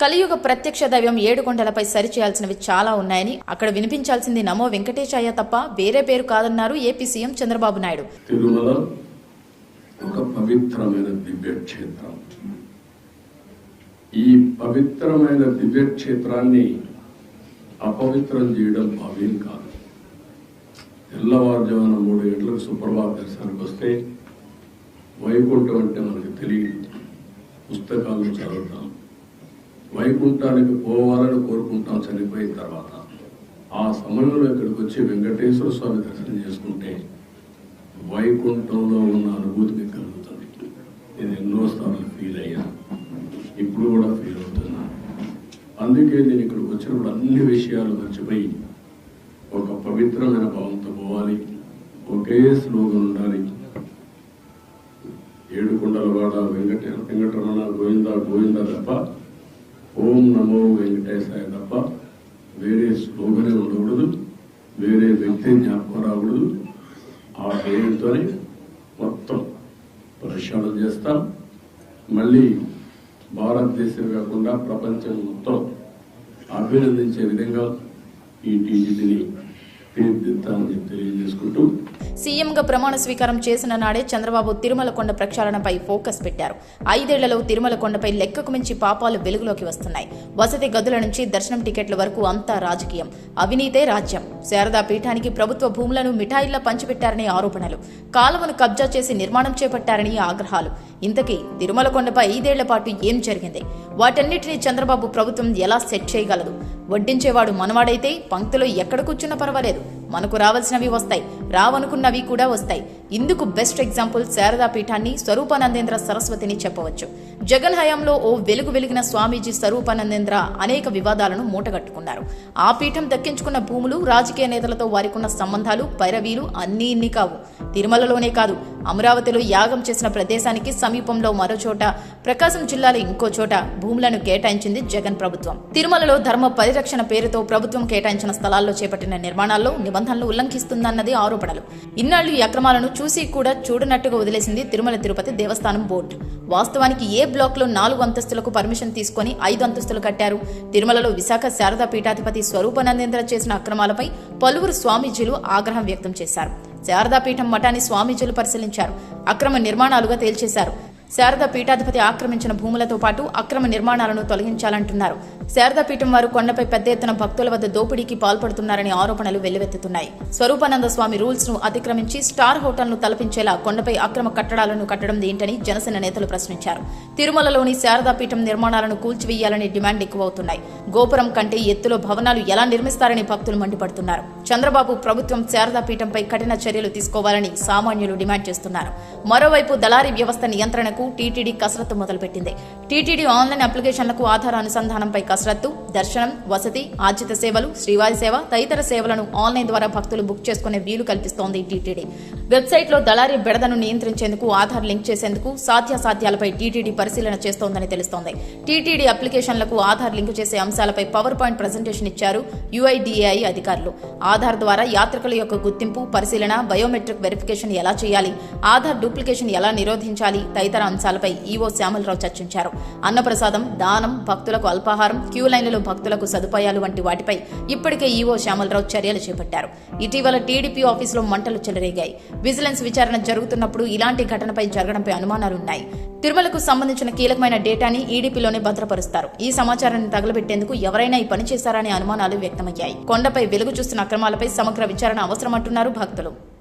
కలియుగ ప్రత్యక్ష దైవం ఏడుకొండలపై సరిచేయాల్సినవి చాలా ఉన్నాయని అక్కడ వినిపించాల్సింది నమో వెంకటేశాయ తప్ప వేరే పేరు కాదన్నారు ఏపీ సీఎం చంద్రబాబు నాయుడు. తిరుమల ఒక పవిత్రమైన దివ్యక్షేత్రం. ఈ పవిత్రమైన దివ్యక్షేత్రాన్ని అపవిత్రం చేయడం భావ్యం కాదు. తెల్లవారుజామున మూడు గంటలకు సుప్రభాత దర్శనానికి వస్తే వైకుంఠం అంటే మనకు తెలియదు. పుస్తకాలను చదువుతాం. వైకుంఠానికి పోవాలని కోరుకుంటాం చనిపోయిన తర్వాత. ఆ సమయంలో ఇక్కడికి వచ్చి వెంకటేశ్వర స్వామి దర్శనం చేసుకుంటే వైకుంఠంలో ఉన్న అనుభూతి మీకు కలుగుతుంది. నేను ఎన్నోసార్లు ఫీల్ అయ్యా ఇప్పుడు కూడా ఫీల్ అవుతున్నా. అందుకే నేను ఇక్కడికి వచ్చినప్పుడు అన్ని విషయాలు మర్చిపోయి ఒక పవిత్రమైన భావంతో పోవాలి. ఒకే స్లోగన్ ఉండాలి. ఏడుకొండలవాడ వెంకట వెంకటరమణ గోవింద గోవింద తప్ప ఓం నమో వెంకటేశాయ తప్ప వేరే స్లోగనే ఉండకూడదు వేరే వ్యక్తి జ్ఞాపకం రాకూడదు. ఆ పేరుతోనే మొత్తం ప్రక్షాళన చేస్తాం. మళ్ళీ భారతదేశం కాకుండా ప్రపంచం మొత్తం అభినందించే విధంగా ఈ టీజీని తీర్చిదిద్దామని చెప్పి తెలియజేసుకుంటూ సీఎంగా ప్రమాణ స్వీకారం చేసిన నాడే చంద్రబాబు తిరుమల కొండ ప్రక్షాళనపై ఫోకస్ పెట్టారు. ఐదేళ్ళలో తిరుమల కొండపై లెక్కకు మించి పాపాలు వెలుగులోకి వస్తున్నాయి. వసతి గదుల నుంచి దర్శనం టికెట్ల వరకు అంతా రాజకీయం. అవినీతే రాజ్యం. శారదా పీఠానికి ప్రభుత్వ భూములను మిఠాయిల్లా పంచిపెట్టారనే ఆరోపణలు. కాలువను కబ్జా చేసి నిర్మాణం చేపట్టారని ఆగ్రహాలు. ఇంతకీ తిరుమల కొండపై ఐదేళ్ళ పాటు ఏం జరిగింది? వాటన్నిటినీ చంద్రబాబు ప్రభుత్వం ఎలా సెట్ చేయగలదు? వడ్డించేవాడు మనవాడైతే పంక్తిలో ఎక్కడ కూర్చున్నా పర్వాలేదు. మనకు రావాల్సినవి వస్తాయి. రావనుకున్నవి కూడా వస్తాయి. ఇందుకు బెస్ట్ ఎగ్జాంపుల్ శారదా పీఠాన్ని స్వరూపానందేంద్ర సరస్వతిని చెప్పవచ్చు. జగన్ హయాంలో ఓ వెలుగు వెలిగిన స్వామీజీ స్వరూపానందేంద్ర అనేక వివాదాలను మూటగట్టుకున్నారు. ఆ పీఠం దక్కించుకున్న భూములు రాజకీయ నేతలతో వారికున్న సంబంధాలు పైరవీలు అన్నీ ఇన్ని కావు. తిరుమలలోనే కాదు అమరావతిలో యాగం చేసిన ప్రదేశానికి సమీపంలో మరో చోట ప్రకాశం జిల్లాలో ఇంకో చోట భూములను కేటాయించింది జగన్ ప్రభుత్వం. తిరుమలలో ధర్మ పరిరక్షణ పేరుతో ప్రభుత్వం కేటాయించిన స్థలాల్లో చేపట్టిన నిర్మాణాల్లో నిబంధనలు ఉల్లంఘిస్తుందన్నది ఆరోపణలు. ఇన్నాళ్ళు ఈ అక్రమాలను చూసి కూడా చూడనట్టుగా వదిలేసింది తిరుమల తిరుపతి దేవస్థానం బోర్డు. వాస్తవానికి ఏ బ్లాక్లో నాలుగు అంతస్తులకు పర్మిషన్ తీసుకొని ఐదు అంతస్తులు కట్టారు? తిరుమలలో విశాఖ శారదా పీఠాధిపతి స్వరూపానందేంద్ర చేసిన అక్రమాలపై పలువురు స్వామీజీలు ఆగ్రహం వ్యక్తం చేశారు. శారదాపీఠం మఠాన్ని స్వామీజీలు పరిశీలించారు. అక్రమ నిర్మాణాలుగా తేల్చేశారు. శారదా పీఠాధిపతి ఆక్రమించిన భూములతో పాటు అక్రమ నిర్మాణాలను తొలగించాలంటున్నారు. శారదాపీఠం వారు కొండపై పెద్ద ఎత్తున భక్తుల వద్ద దోపిడీకి పాల్పడుతున్నారని ఆరోపణలు వెల్లువెత్తుతున్నాయి. స్వరూపానంద స్వామి రూల్స్ను అతిక్రమించి స్టార్ హోటల్ను తలపించేలా కొండపై అక్రమ కట్టడాలను కట్టడం ఏంటని జనసేన నేతలు ప్రశ్నించారు. తిరుమలలోని శారదాపీఠం నిర్మాణాలను కూల్చివేయాలని డిమాండ్ ఎక్కువవుతున్నాయి. గోపురం కంటే ఎత్తులో భవనాలు ఎలా నిర్మిస్తారని భక్తులు మండిపడుతున్నారు. చంద్రబాబు ప్రభుత్వం శారదాపీఠంపై కఠిన చర్యలు తీసుకోవాలని సామాన్యులు డిమాండ్ చేస్తున్నారు. మరోవైపు దళారీ వ్యవస్థ నియంత్రణకు టీటీడీ కసరత్తు మొదలుపెట్టింది. టీటీడీ ఆన్లైన్ అప్లికేషన్లకు ఆధార అనుసంధానంపై కసరత్తు దర్శనం వసతి ఆర్జిత సేవలు శ్రీవారి సేవ తదితర సేవలను ఆన్లైన్ ద్వారా భక్తులు బుక్ చేసుకునే వీలు కల్పిస్తోంది టీటీడీ. వెబ్సైట్లో దళారీ బెడదను నియంత్రించేందుకు ఆధార్ లింక్ చేసేందుకు సాధ్యాసాధ్యాలపై టీటీడీ పరిశీలన చేస్తోందని తెలుస్తోంది. టీటీడీ అప్లికేషన్లకు ఆధార్ లింక్ చేసే అంశాలపై పవర్ పాయింట్ ప్రజెంటేషన్ ఇచ్చారు యుఐడిఏఐ అధికారులు. ఆధార్ ద్వారా యాత్రికుల యొక్క గుర్తింపు పరిశీలన బయోమెట్రిక్ వెరిఫికేషన్ ఎలా చేయాలి ఆధార్ డూప్లికేషన్ ఎలా నిరోధించాలి తదితర అంశాలపై ఈవో శ్యామలరావు చర్చించారు. అన్నప్రసాదం దానం భక్తులకు అల్పాహారం క్యూ లైన్లలో భక్తులకు సదుపాయాలు వంటి వాటిపై ఇప్పటికే ఈవో శ్యామలరావు చర్యలు చేపట్టారు. ఇటీవల టీడీపీ ఆఫీసులో మంటలు చెలరేగాయి. విజిలెన్స్ విచారణ జరుగుతున్నప్పుడు ఇలాంటి ఘటనపై జరగడంపై అనుమానాలున్నాయి. తిరుమలకు సంబంధించిన కీలకమైన డేటాని ఈడీపీలోనే భద్రపరుస్తారు. ఈ సమాచారాన్ని తగలబెట్టేందుకు ఎవరైనా ఈ పని చేశారనే అనుమానాలు వ్యక్తమయ్యాయి. కొండపై వెలుగు చూస్తున్న అక్రమాలపై సమగ్ర విచారణ అవసరమంటున్నారు భక్తులు.